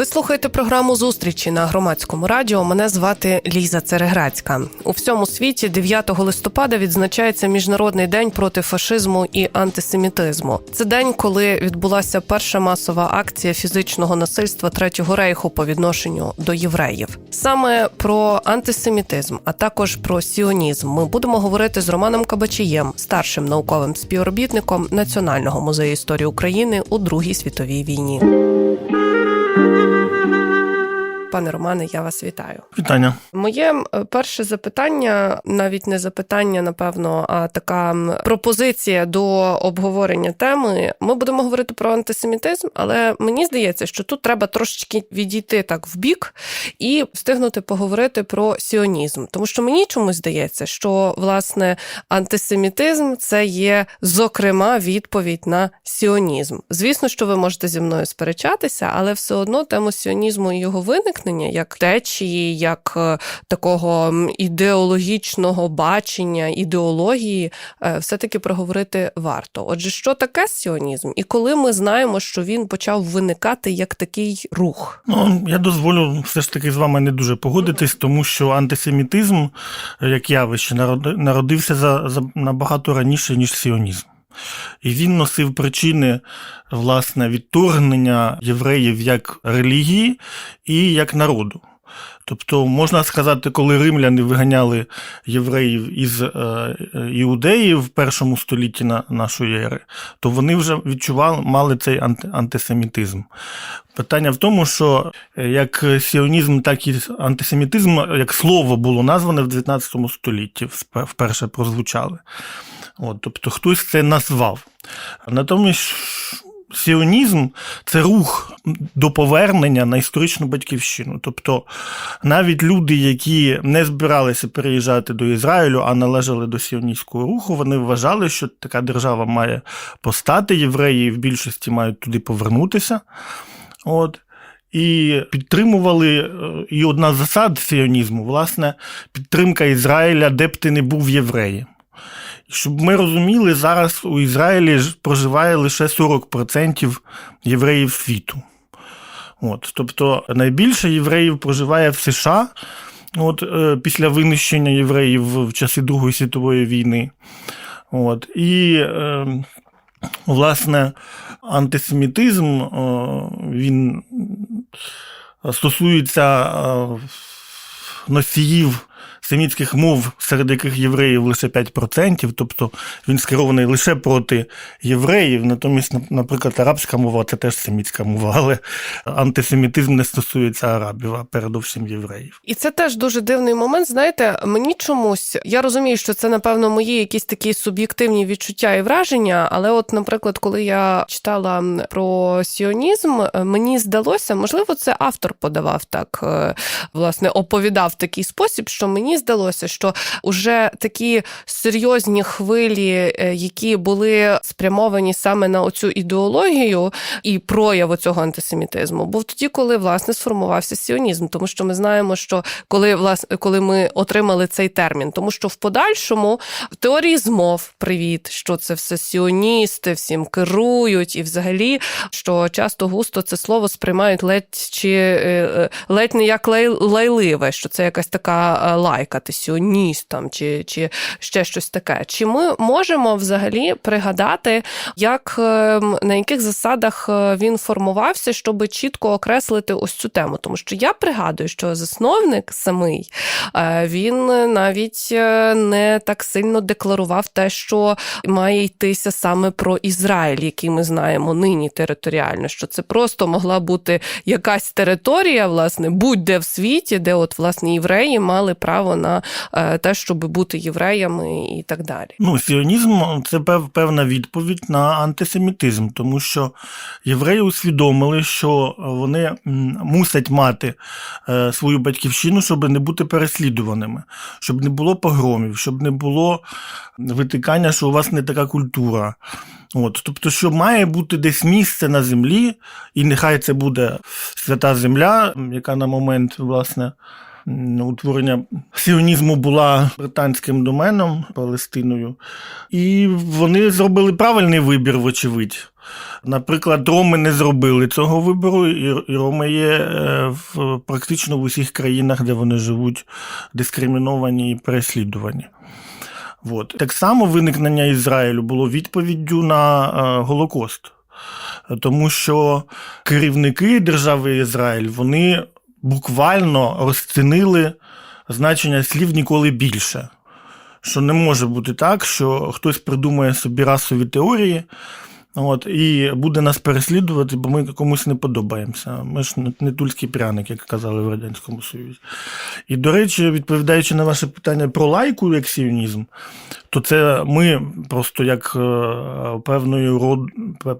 Ви слухаєте програму зустрічі на громадському радіо. Мене звати Ліза Цереграцька. У всьому світі 9 листопада відзначається міжнародний день проти фашизму і антисемітизму. Це день, коли відбулася перша масова акція фізичного насильства третього рейху по відношенню до євреїв. Саме про антисемітизм, а також про сіонізм, ми будемо говорити з Романом Кабачієм, старшим науковим співробітником Національного музею історії України у Другій світовій війні. Пане Романе, я вас вітаю. Вітання. Моє перше запитання, навіть не запитання, напевно, а така пропозиція до обговорення теми. Ми будемо говорити про антисемітизм, але мені здається, що тут треба трошечки відійти так в бік і встигнути поговорити про сіонізм. Тому що мені чомусь здається, що власне антисемітизм це є зокрема відповідь на сіонізм. Звісно, що ви можете зі мною сперечатися, але все одно тему сіонізму і його виникнення як течії, як е, такого ідеологічного бачення, ідеології, е, все-таки проговорити варто. Отже, що таке сіонізм, і коли ми знаємо, що він почав виникати як такий рух? Ну, я дозволю все ж таки з вами не дуже погодитись, тому що антисемітизм, як явище, народи- народився за, за набагато раніше, ніж сіонізм. І він носив причини власне відторгнення євреїв як релігії і як народу. Тобто, можна сказати, коли римляни виганяли євреїв із е, іудеї в першому столітті на нашої ери, то вони вже відчували, мали цей антисемітизм. Питання в тому, що е, як сіонізм, так і антисемітизм, як слово було назване в 19 столітті, вперше прозвучали. От, тобто хтось це назвав. Натомість сіонізм це рух до повернення на історичну батьківщину. Тобто навіть люди, які не збиралися переїжджати до Ізраїлю, а належали до сіоністського руху, вони вважали, що така держава має постати, євреї в більшості мають туди повернутися. От. І підтримували, е, і одна з засад сіонізму, власне, підтримка Ізраїля, де б ти не був євреєм. Щоб ми розуміли, зараз у Ізраїлі проживає лише 40% євреїв світу. От, тобто найбільше євреїв проживає в США от, е, після винищення євреїв в часи Другої світової війни. От, і, е, власне, антисемітизм е, він стосується е, носіїв семітських мов, серед яких євреїв лише 5%, тобто він скерований лише проти євреїв. Натомість, наприклад, арабська мова це теж семітська мова, але антисемітизм не стосується арабів, а передовсім євреїв. І це теж дуже дивний момент. Знаєте, мені чомусь я розумію, що це напевно мої якісь такі суб'єктивні відчуття і враження. Але, от, наприклад, коли я читала про сіонізм, е, мені здалося, можливо, це автор подавав так, е, власне, оповідав такий спосіб, що мені здалося, що уже такі серйозні хвилі, е, які були спрямовані саме на оцю ідеологію і прояв цього антисемітизму, був тоді, коли власне сформувався сіонізм, тому що ми знаємо, що коли власне коли ми отримали цей термін, тому що в подальшому в теорії змов привіт, що це все сіоністи, всім керують, і взагалі, що часто густо це слово сприймають ледь чи е, е, ледь не як лай, лайливе, що це якась така лайка, ти сіоніст там, чи, чи ще щось таке. Чи ми можемо взагалі пригадати, як е, на яких засадах е, він формувався, щоб чітко окреслити ось цю тему? Тому що я пригадую, що засновник самий е, він навіть е, не так сильно декларував те, що має йтися саме про Ізраїль, який ми знаємо нині територіально, що це просто могла бути якась територія, власне, будь-де в світі, де от власне євреї мали право на е, те, щоб бути євреями і так далі. Ну, сіонізм це певна відповідь на антисемітизм, тому що євреї усвідомили, що вони мусять мати е, свою батьківщину, щоб не бути переслідуваними, щоб не було погромів, щоб не було витикання, що у вас не така культура. От, тобто, що має бути десь місце на землі, і нехай це буде свята земля, яка на момент, власне, утворення сіонізму була британським доменом Палестиною, і вони зробили правильний вибір, вочевидь. Наприклад, роми не зробили цього вибору, і і роми є е, в практично в усіх країнах, де вони живуть, дискриміновані і переслідувані. От. Так само виникнення Ізраїлю було відповіддю на е, Голокост, тому що керівники держави Ізраїль вони буквально розцінили значення слів ніколи більше. Що не може бути так, що хтось придумає собі расові теорії. От, і буде нас переслідувати, бо ми комусь не подобаємося. Ми ж не, тульський пряник, як казали в Радянському Союзі. І, до речі, відповідаючи на ваше питання про лайку як сіонізм, то це ми просто як е, певної род,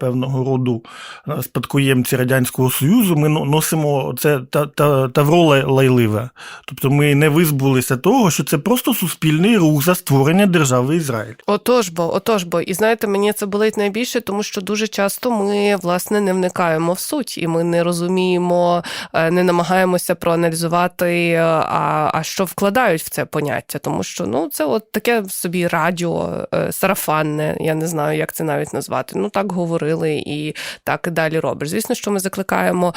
певного роду е, спадкоємці Радянського Союзу, ми носимо це та, тавро лайливе. Тобто ми не визбулися того, що це просто суспільний рух за створення держави Ізраїль. Отож бо, отож бо, і знаєте, мені це болить найбільше, тому що дуже часто ми власне не вникаємо в суть, і ми не розуміємо, е, не намагаємося проаналізувати, е, а, а що вкладають в це поняття, тому що ну це от таке собі радіо, е, сарафанне, я не знаю, як це навіть назвати. Ну так говорили і так і далі робиш. Звісно, що ми закликаємо,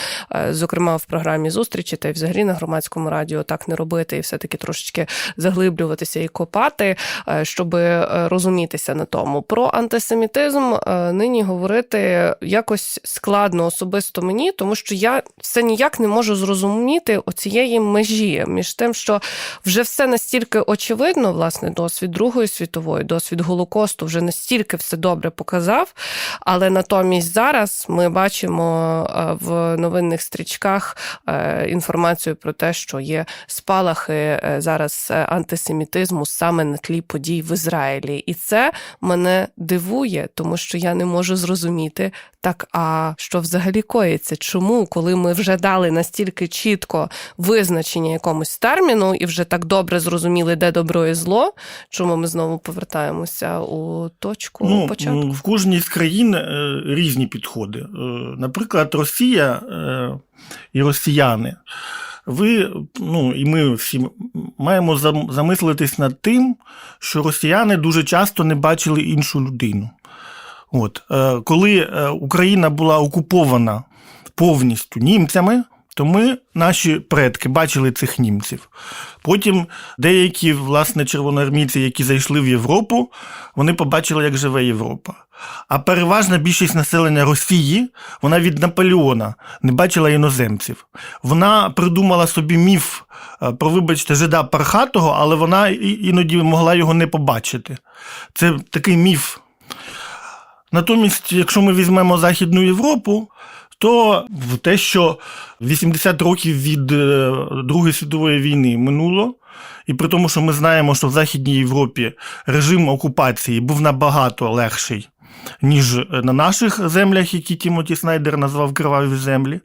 зокрема в програмі зустрічі та й взагалі на громадському радіо так не робити, і все таки трошечки заглиблюватися і копати, щоб розумітися на тому. Про антисемітизм е, нині говорити якось складно особисто мені, тому що я все ніяк не можу зрозуміти оцієї межі між тим, що вже все настільки очевидно, власне, досвід Другої світової, досвід Голокосту вже настільки все добре показав. Але натомість зараз ми бачимо е, в новинних стрічках е, інформацію про те, що є спалахи е, зараз антисемітизму саме на тлі подій в Ізраїлі, і це мене дивує, тому що я не можу зрозуміти так. А що взагалі коїться? Чому, коли ми вже дали настільки чітко визначення якомусь терміну і вже так добре зрозуміли, де добро і зло, чому ми знову повертаємося у точку Ну, початку? в кожній з країн е, різні підходи. Е, Наприклад, Росія е, і росіяни. Ви, ну і ми всі маємо замислитись над тим, що росіяни дуже часто не бачили іншу людину. От, е, коли е, Україна була окупована повністю німцями, то ми, наші предки, бачили цих німців. Потім деякі, власне, червоноармійці, які зайшли в Європу, вони побачили, як живе Європа. А переважна більшість населення Росії, вона від Наполеона не бачила іноземців. Вона придумала собі міф е, про, вибачте, жида Пархатого, але вона іноді могла його не побачити. Це такий міф. Натомість, якщо ми візьмемо Західну Європу, то те, що 80 років від е, Другої світової війни минуло, і при тому, що ми знаємо, що в Західній Європі режим окупації був набагато легший, ніж на наших землях, які Тімоті Снайдер назвав криваві землі,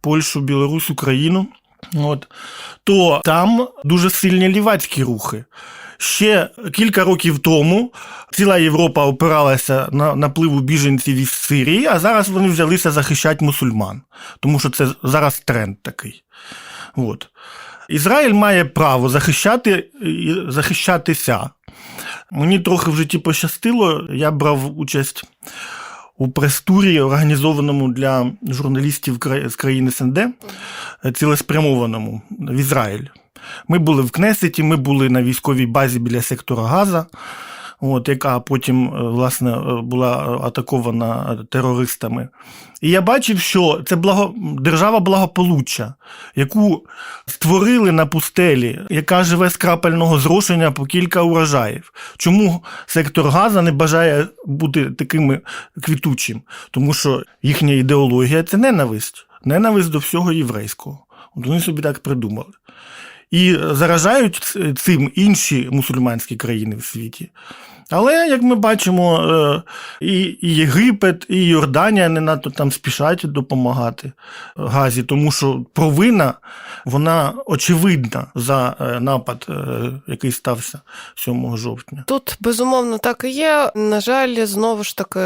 Польщу, Білорусь, Україну. От, то там дуже сильні лівацькі рухи. Ще кілька років тому ціла Європа опиралася на напливу біженців із Сирії, а зараз вони взялися захищати мусульман, тому що це зараз тренд такий. От. Ізраїль має право захищати, захищатися. Мені трохи в житті пощастило, я брав участь у прес-турі, організованому для журналістів з країн СНД, цілеспрямованому в Ізраїль. Ми були в Кнесеті, ми були на військовій базі біля сектора Газа, от, яка потім е, власне е, була атакована терористами. І я бачив, що це благо... держава благополуччя, яку створили на пустелі, яка живе з крапельного зрошення по кілька урожаїв. Чому сектор Газа не бажає бути таким квітучим? Тому що їхня ідеологія це ненависть, ненависть до всього єврейського. От вони собі так придумали. І заражають цим інші мусульманські країни в світі. Але, як ми бачимо, е, і Єгипет, і Йорданія не надто там спішать допомагати Газі, тому що провина вона очевидна за е, напад, е, який стався 7 жовтня. Тут безумовно так і є. На жаль, знову ж таки,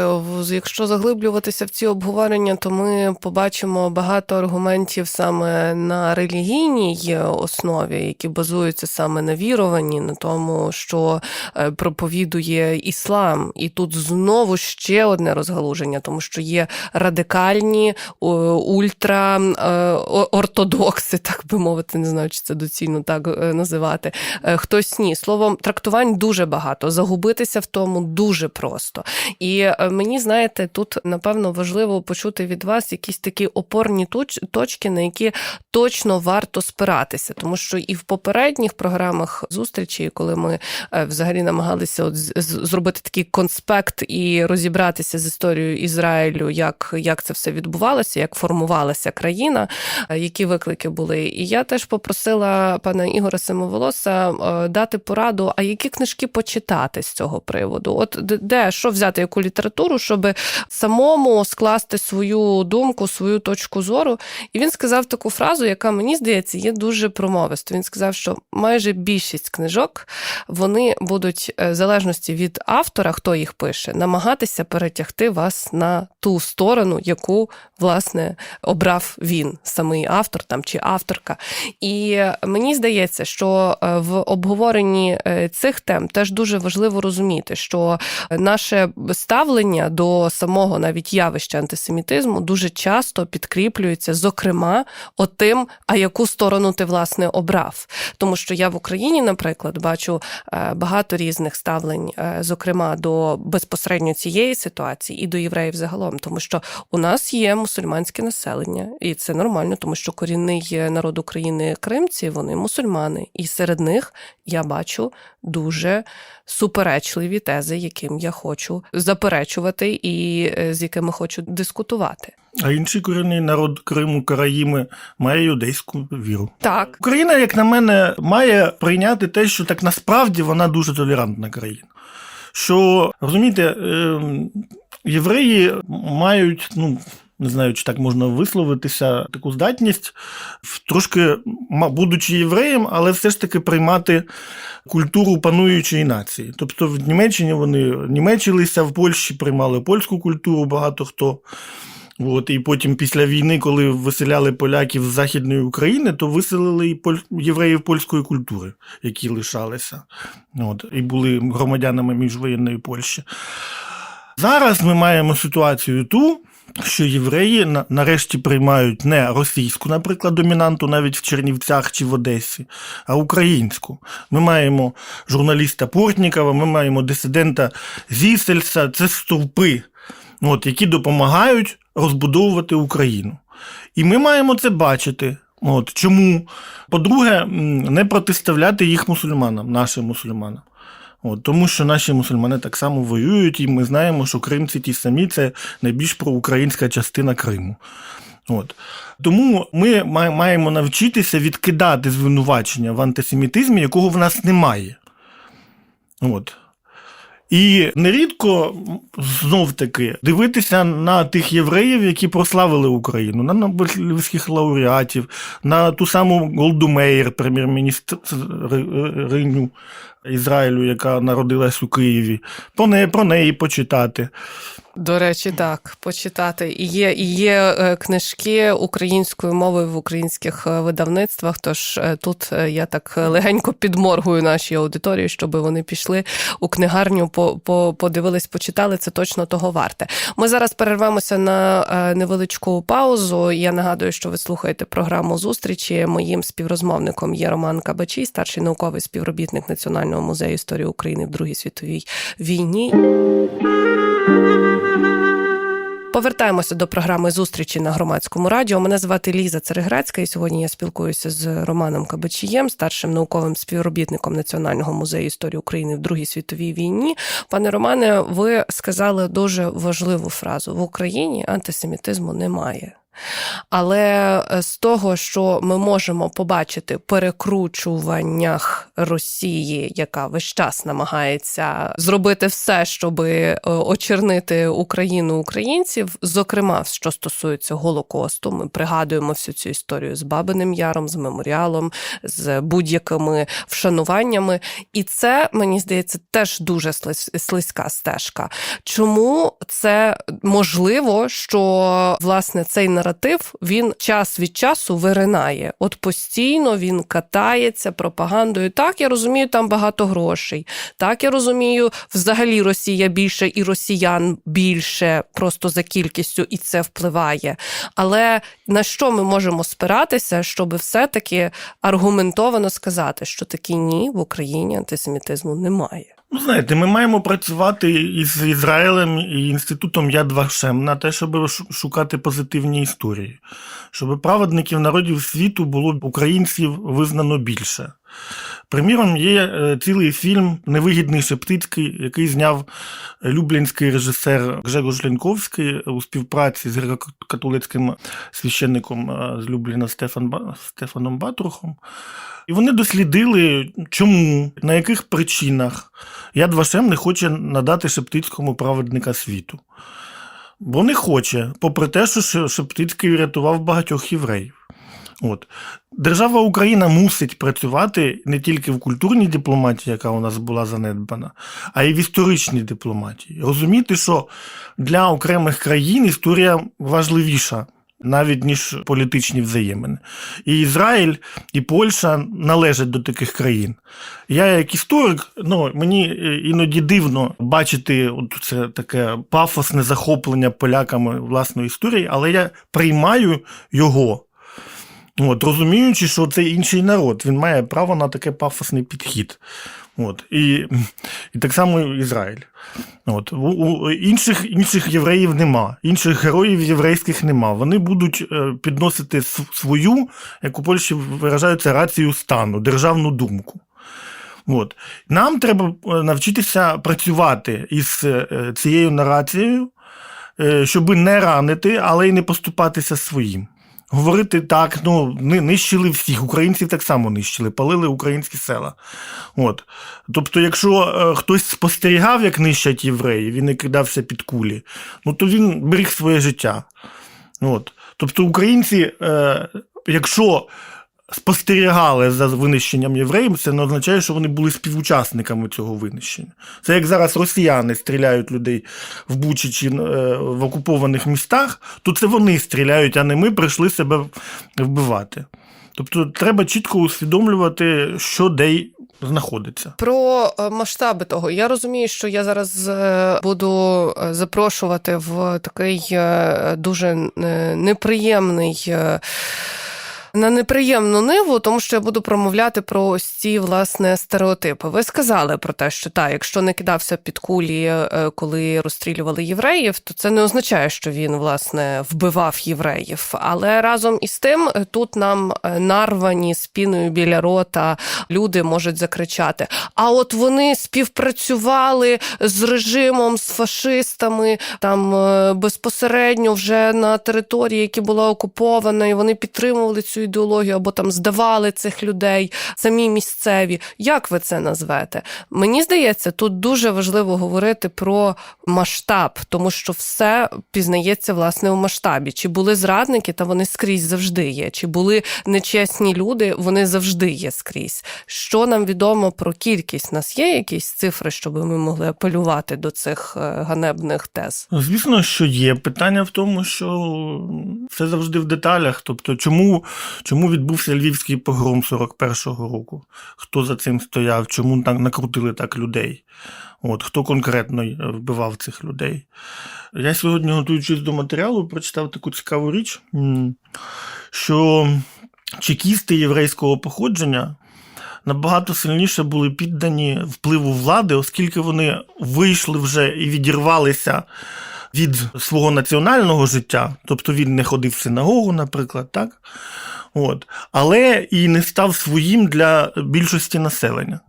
якщо заглиблюватися в ці обговорення, то ми побачимо багато аргументів саме на релігійній основі, які базуються саме на віруванні, на тому, що е, проповідує іслам. І тут знову ще одне розгалуження, тому що є радикальні о, ультра е, так би мовити, не знаю, чи це доцільно так е, називати. Е, Хтось ні. Словом, трактувань дуже багато. Загубитися в тому дуже просто. І мені, знаєте, тут напевно важливо почути від вас якісь такі опорні точки, на які точно варто спиратися, тому що і в попередніх програмах зустрічі, коли ми взагалі намагалися от зробити такий конспект і розібратися з історією Ізраїлю, як, як це все відбувалося, як формувалася країна, е, які виклики були. І я теж попросила пана Ігора Семоволоса е, дати пораду, а які книжки почитати з цього приводу? От де- що взяти яку літературу, щоб самому скласти свою думку, свою точку зору. І він сказав таку фразу, яка мені здається є дуже промовисто. Він сказав, що майже більшість книжок вони будуть е, в залежності від автора, хто їх пише, намагатися перетягти вас на ту сторону, яку власне обрав він, самий автор там чи авторка. І мені здається, що е, в обговоренні е, цих тем теж дуже важливо розуміти, що наше ставлення до самого навіть явища антисемітизму дуже часто підкріплюється, зокрема, отим, а яку сторону ти власне обрав. Тому що я в Україні, наприклад, бачу е, багато різних ставлень, зокрема до безпосередньо цієї ситуації і до євреїв загалом, тому що у нас є мусульманське населення, і це нормально, тому що корінний народ України кримці, вони мусульмани, і серед них я бачу дуже суперечливі тези, яким я хочу заперечувати, і е, з якими хочу дискутувати. А інший корінний народ Криму, Караїми, має юдейську віру. Так, Україна, як на мене, має прийняти те, що так насправді вона дуже толерантна країна. Що, розумієте, ем, євреї мають, ну, не знаю, чи так можна висловитися, таку здатність, трошки, будучи євреєм, але все ж таки приймати культуру пануючої нації. Тобто в Німеччині вони німечилися, в Польщі приймали польську культуру багато хто. От, і потім після війни, коли виселяли поляків з Західної України, то виселили і поль... євреїв польської культури, які лишалися. От, і були громадянами міжвоєнної Польщі. Зараз ми маємо ситуацію ту, що євреї нарешті приймають не російську, наприклад, домінанту навіть в Чернівцях чи в Одесі, а українську. Ми маємо журналіста Портнікова, ми маємо дисидента Зісельса, це стовпи, от, які допомагають розбудовувати Україну. І ми маємо це бачити. От, чому? По-друге, не протиставляти їх мусульманам, нашим мусульманам. От, тому що наші мусульмани так само воюють, і ми знаємо, що кримці ті самі це найбільш проукраїнська частина Криму. От. Тому ми маємо навчитися відкидати звинувачення в антисемітизмі, якого в нас немає. От. І нерідко знов таки дивитися на тих євреїв, які прославили Україну, на Нобелівських лауреатів, на ту саму Голду Меїр, прем'єр-міністриню Ізраїлю, яка народилась у Києві, про неї, про неї почитати. До речі, так, почитати. І є, і є е, книжки українською мовою в українських е, видавництвах. Тож е, тут я так легенько підморгую нашій аудиторії, щоб вони пішли у книгарню, по, по, подивились, почитали. Це точно того варте. Ми зараз перервемося на невеличку паузу. Я нагадую, що ви слухаєте програму зустрічі. Моїм співрозмовником є Роман Кабачій, старший науковий співробітник Національного музею історії України в Другій світовій війні. Повертаємося до програми зустрічі на громадському радіо. Мене звати Ліза Цереграцька, і сьогодні я спілкуюся з Романом Кабачієм, старшим науковим співробітником Національного музею історії України в Другій світовій війні. Пане Романе, ви сказали дуже важливу фразу: в Україні антисемітизму немає. Але е, з того, що ми можемо побачити перекручуваннях Росії, яка весь час намагається зробити все, щоб очернити Україну українців, зокрема, що стосується Голокосту, ми пригадуємо всю цю історію з Бабиним Яром, з меморіалом, з будь-якими вшануваннями. І це мені здається теж дуже слизька стежка. Чому це можливо, що власне цей наратив він час від часу виринає? От постійно він катається пропагандою. Так, я розумію, там багато грошей. Так, я розумію, взагалі Росія більше і росіян більше просто за кількістю, і це впливає. Але на що ми можемо спиратися, щоб все-таки аргументовано сказати, що таки ні, в Україні антисемітизму немає? Ну, знаєте, ми маємо працювати із Ізраїлем і інститутом Яд Вашем на те, щоб шукати позитивні історії, щоб праведників народів світу було українців визнано більше. Приміром, є е, цілий фільм Невигідний Шептицький, який зняв люблінський режисер Гжегош Ленковський у співпраці з греко-католицьким священником е, з Любліна Стефан Стефаном Батрухом. І вони дослідили, чому, на яких причинах Яд Вашем не хоче надати Шептицькому праведника світу. Бо не хоче, попри те, що Шептицький врятував багатьох євреїв. От. Держава Україна мусить працювати не тільки в культурній дипломатії, яка у нас була занедбана, а й в історичній дипломатії. Розуміти, що для окремих країн історія важливіша. Навіть ніж політичні взаємини. І Ізраїль, і Польща належать до таких країн. Я, як історик, ну мені е, іноді дивно бачити от це таке пафосне захоплення поляками власної історії, але я приймаю його. От, розуміючи, що це інший народ, він має право на таке пафосний підхід. От, і, і так само Ізраїль. От, у, у інших, інших євреїв нема, інших героїв єврейських нема. Вони будуть е, підносити свою, як у Польщі виражаються, рацію стану, державну думку. От. Нам треба е, навчитися працювати із е, цією нарацією, щоб не ранити, але й не поступатися своїм. Говорити так, ну, не нищили всіх, українців так само нищили, палили українські села. От. Тобто, якщо е, хтось спостерігав, як нищать євреїв, і не кидався під кулі, ну то він беріг своє життя. От. Тобто, українці, е, якщо спостерігали за винищенням євреїв, це не означає, що вони були співучасниками цього винищення. Це як зараз росіяни стріляють людей в Бучі чи е, в окупованих містах, то це вони стріляють, а не ми прийшли себе вбивати. Тобто треба чітко усвідомлювати, що де знаходиться. Про е, масштаби того. Я розумію, що я зараз е, буду запрошувати в такий дуже неприємний. На неприємну ниву, тому що я буду промовляти про ось ці власне стереотипи. Ви сказали про те, що так, якщо не кидався під кулі, е, коли розстрілювали євреїв, то це не означає, що він власне вбивав євреїв. Але разом із тим, е, тут нам е, нарвані з піною біля рота люди можуть закричати: а от вони співпрацювали з режимом, з фашистами там безпосередньо вже на території, які була окупована, і вони підтримували цю ідеологію або там здавали цих людей, самі місцеві. Як ви це назвете? Мені здається, тут дуже важливо говорити про масштаб, тому що все пізнається власне у масштабі. Чи були зрадники, та вони скрізь завжди є. Чи були нечесні люди, вони завжди є скрізь. Що нам відомо про кількість? У нас є якісь цифри, щоб ми могли апелювати до цих е, ганебних тез? Звісно, що є. Питання в тому, що все завжди в деталях. Тобто, чому, чому відбувся львівський погром 41-го року? Хто за цим стояв? Чому так накрутили так людей? От, хто конкретно е, вбивав цих людей? Я сьогодні, готуючись до матеріалу, прочитав таку цікаву річ, що чекісти єврейського походження набагато сильніше були піддані впливу влади, оскільки вони вийшли вже і відірвалися від свого національного життя, тобто він не ходив в синагогу, наприклад, так? От. Але і не став своїм для більшості населення.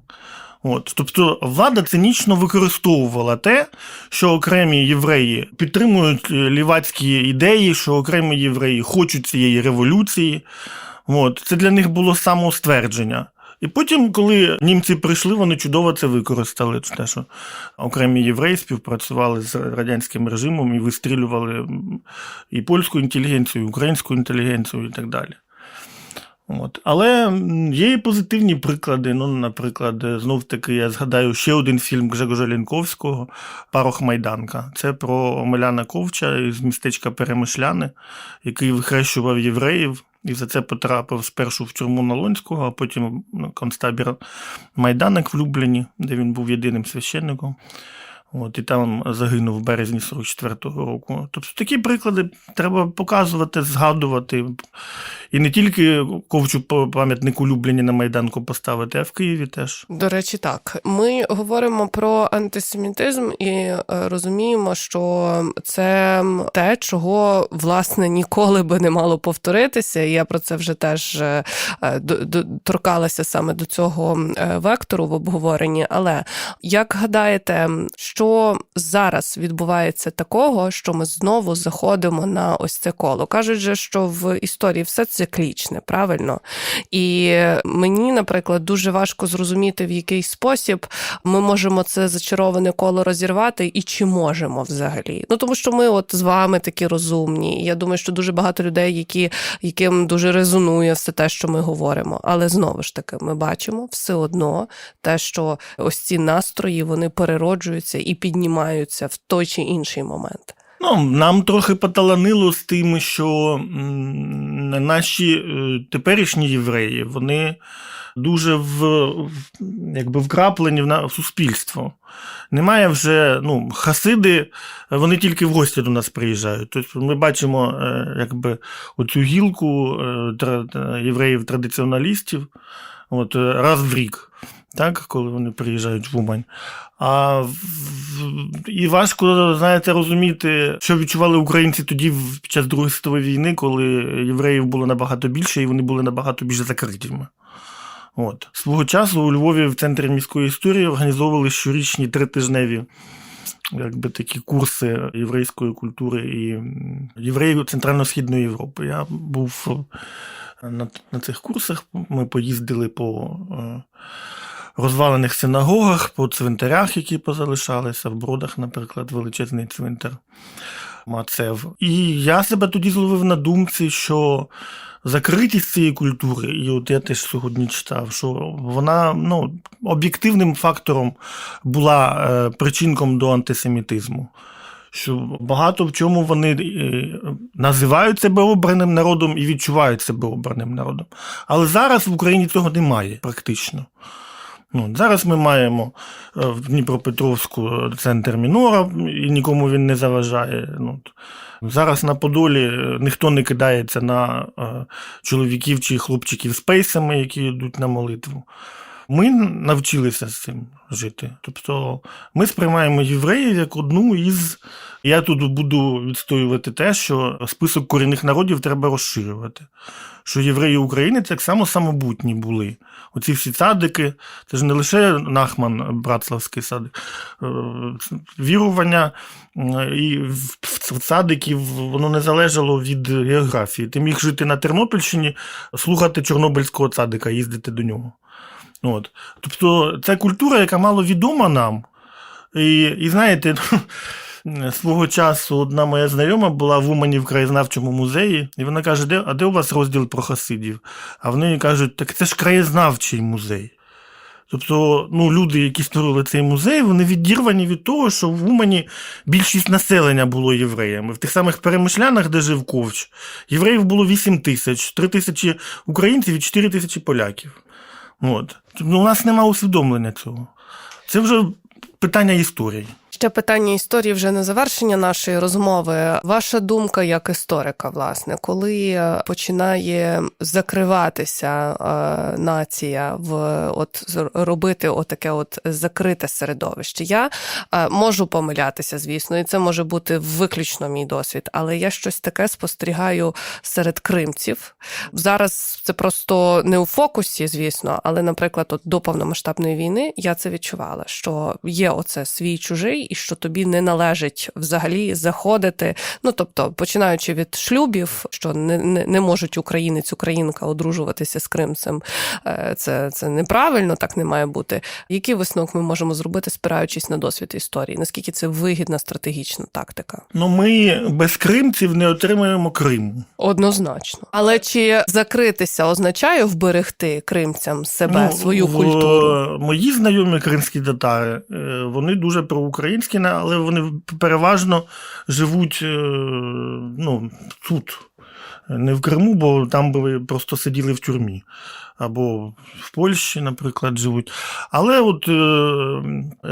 От, тобто влада цинічно використовувала те, що окремі євреї підтримують е, лівацькі ідеї, що окремі євреї хочуть цієї революції. От, це для них було самоствердження. І потім, коли німці прийшли, вони чудово це використали. Те, що окремі євреї співпрацювали з радянським режимом і вистрілювали і польську інтелігенцію, і українську інтелігенцію і так далі. От. Але є і позитивні приклади. Ну, наприклад, знов таки я згадаю ще один фільм Гжегожа Лінковського Парох Майданка. Це про Омеляна Ковча із містечка Перемишляни, який вихрещував євреїв. І за це потрапив спершу в тюрму Налонського, а потім на концтабір Майданок в Любліні, де він був єдиним священником. От, і там загинув в березні 44-го року. Тобто такі приклади треба показувати, згадувати. І не тільки ковчу по пам'ятнику Любліні на Майданку поставити, а в Києві теж. До речі, так ми говоримо про антисемітизм і е, розуміємо, що це те, чого власне ніколи би не мало повторитися. Я про це вже теж е, е, торкалася саме до цього вектору в обговоренні. Але як гадаєте, що зараз відбувається такого, що ми знову заходимо на ось це коло? Кажуть же, що в історії все циклічне, правильно? І мені, наприклад, дуже важко зрозуміти, в який спосіб ми можемо це зачароване коло розірвати, і чи можемо взагалі. Ну тому що ми, от з вами такі розумні. Я думаю, що дуже багато людей, які, яким дуже резонує все те, що ми говоримо. Але знову ж таки, ми бачимо все одно те, що ось ці настрої вони перероджуються і піднімаються в той чи інший момент. Ну, нам трохи поталанило з тим, що наші е, теперішні євреї, вони дуже в, якби вкраплені в, суспільство. Немає вже, ну, хасиди, вони тільки в гості до нас приїжджають. Тобто ми бачимо е, якби, оцю гілку е, євреїв-традиціоналістів от, раз в рік. Так, коли вони приїжджають в Умань. А і важко, знаєте, розуміти, що відчували українці тоді під час Другої світової війни, коли євреїв було набагато більше, і вони були набагато більш закритими. От. Свого часу у Львові в центрі міської історії організовували щорічні тритижневі якби такі курси єврейської культури і євреїв Центрально-Східної Європи. Я був на, на цих курсах. Ми поїздили по е, розвалених синагогах, по цвинтарях, які позалишалися, в Бродах, наприклад, величезний цвинтар Мацев. І я себе тоді зловив на думці, що закритість цієї культури, і от я теж сьогодні читав, що вона ну, об'єктивним фактором була е, причинком до антисемітизму. Що багато в чому вони е, називають себе обраним народом і відчувають себе обраним народом. Але зараз в Україні цього немає практично. Ну, зараз ми маємо е, в Дніпропетровську центр мінора, і нікому він не заважає. Ну, зараз на Подолі е, ніхто не кидається на е, чоловіків чи хлопчиків з пейсами, які йдуть на молитву. Ми навчилися з цим жити. Тобто ми сприймаємо євреїв як одну із. Я тут буду відстоювати те, що список корінних народів треба розширювати. Що євреї України так само самобутні були. Оці всі цадики, це ж не лише Нахман, братславський садик, Е, вірування і в в цадиків воно не залежало від географії. Ти міг жити на Тернопільщині, слухати Чорнобильського цадика, їздити до нього. От. Тобто це культура, яка мало відома нам. І, і знаєте, свого часу одна моя знайома була в Умані в краєзнавчому музеї, і вона каже, де, а де у вас розділ про хасидів? А вони кажуть, так це ж краєзнавчий музей. Тобто, ну, люди, які створили цей музей, вони відірвані від того, що в Умані більшість населення було євреями. В тих самих перемишлянах, де жив Ковч, євреїв було 8 тисяч, 3 тисячі українців і 4 тисячі поляків. От. Ну, у нас немає усвідомлення цього. Це вже питання історії. Ще питання історії вже на завершення нашої розмови. Ваша думка як історика, власне, коли е, починає закриватися е, нація в от робити отаке от закрите середовище. Я е, можу помилятися, звісно, і це може бути виключно мій досвід, але я щось таке спостерігаю серед кримців. Зараз це просто не у фокусі, звісно, але, наприклад, от до повномасштабної війни я це відчувала, що є оце свій чужий, і що тобі не належить взагалі заходити. Ну тобто, починаючи від шлюбів, що не, не, не можуть українець, українка одружуватися з кримцем. Е, Це, це неправильно, так не має бути. Який висновок ми можемо зробити, спираючись на досвід історії? Наскільки це вигідна стратегічна тактика? Ну, ми без кримців не отримаємо Криму. Однозначно. Але чи закритися означає вберегти кримцям себе, свою Ну, в- культуру? Мої знайомі кримські татари, е, вони дуже проукраїнські, на- але вони переважно живуть е, ну, тут. Не в Криму, бо там би просто сиділи в тюрмі. Або в Польщі, наприклад, живуть. Але от е,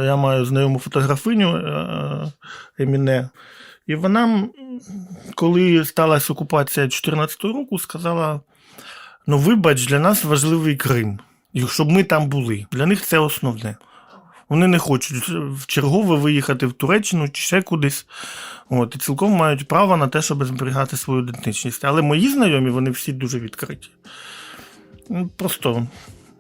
я маю знайому фотографиню е, Еміне, і вона, коли сталася окупація 2014 року, сказала: ну, вибач, для нас важливий Крим. Щоб ми там були. Для них це основне. Вони не хочуть в чергове виїхати в Туреччину чи ще кудись. От, і цілком мають право на те, щоб зберігати свою ідентичність. Але мої знайомі, вони всі дуже відкриті. Ну, Просто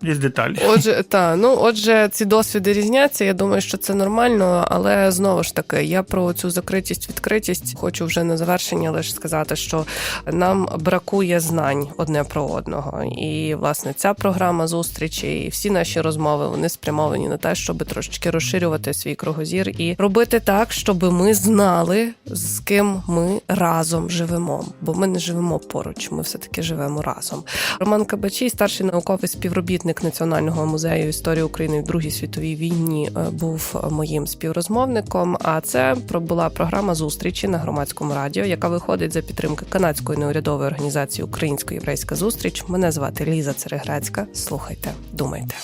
є деталі. Отже, та ну отже, ці досвіди різняться. Я думаю, що це нормально, але знову ж таки, я про цю закритість, відкритість хочу вже на завершення лише сказати, що нам бракує знань одне про одного. І власне ця програма зустрічі і всі наші розмови вони спрямовані на те, щоб трошечки розширювати свій кругозір і робити так, щоб ми знали, з ким ми разом живемо. Бо ми не живемо поруч, ми все таки живемо разом. Роман Кабачій, старший науковий співробітник Національного музею історії України в Другій світовій війні, е, був моїм співрозмовником. А це була програма зустрічі на громадському радіо, яка виходить за підтримки канадської неурядової організації Українсько-єврейська зустріч. Мене звати Ліза Цереграцька. Слухайте, думайте.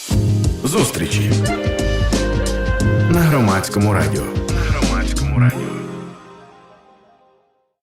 Зустрічі на громадському радіо. На громадському радіо.